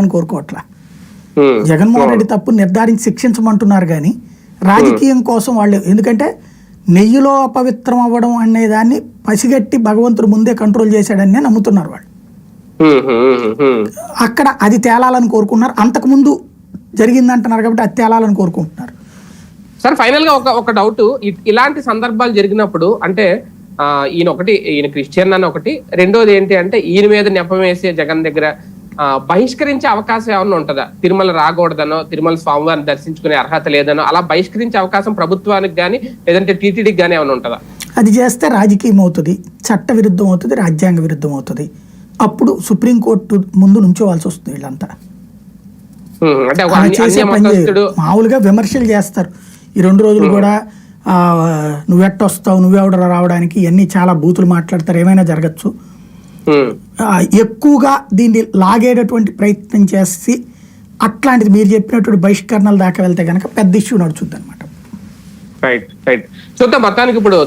అని కోరుకోవట్లా. జగన్మోహన్ రెడ్డి తప్పు నిర్ధారించి శిక్షించమంటున్నారు కానీ రాజకీయం కోసం వాళ్ళు ఎందుకంటే నెయ్యిలో అపవిత్రం అవ్వడం అనే దాన్ని పసిగట్టి భగవంతుడు ముందే కంట్రోల్ చేశాడని నమ్ముతున్నారు వాళ్ళు. అక్కడ అది తేలాలని కోరుకుంటున్నారు అంతకుముందు జరిగిందంటున్నారు కాబట్టి అది తేలాలని కోరుకుంటున్నారు. సార్ ఫైనల్గా ఒక ఒక డౌట్. ఇలాంటి సందర్భాలు జరిగినప్పుడు అంటే ఈయన ఒకటి ఈయన క్రిస్టియన్ అని ఒకటి. రెండోది ఏంటి అంటే ఈయన మీద నెపం వేసే జగన్ దగ్గర బహిష్కరించే అవకాశం ఏమన్నా ఉంటుందా? తిరుమల రాకూడదనో తిరుమల స్వామివారిని దర్శించుకునే అర్హత లేదనో అలా బహిష్కరించే అవకాశం ప్రభుత్వానికి కానీ లేదంటే టీటీడీకి కానీ ఏమైనా ఉంటుందా? అది చేస్తే రాజకీయం అవుతుంది చట్ట విరుద్ధం అవుతుంది రాజ్యాంగ విరుద్ధం అవుతుంది. అప్పుడు సుప్రీంకోర్టు ముందు నుంచోవాల్సి వస్తుంది వీళ్ళంతా. మామూలుగా విమర్శలు చేస్తారు. ఈ రెండు రోజులు కూడా నువ్వెట్టొస్తావు నువ్వెవడ రావడానికి ఇవన్నీ చాలా బూతులు మాట్లాడతారు ఏమైనా జరగచ్చు. ఎక్కువగా దీన్ని లాగేటటువంటి ప్రయత్నం చేసి అట్లాంటిది మీరు చెప్పినటువంటి బహిష్కరణల దాకా వెళ్తే కనుక పెద్ద ఇష్యూ నడుచుద్ది అనమాట రైట్ రైట్ చూద్దాం మొత్తానికి ఇప్పుడు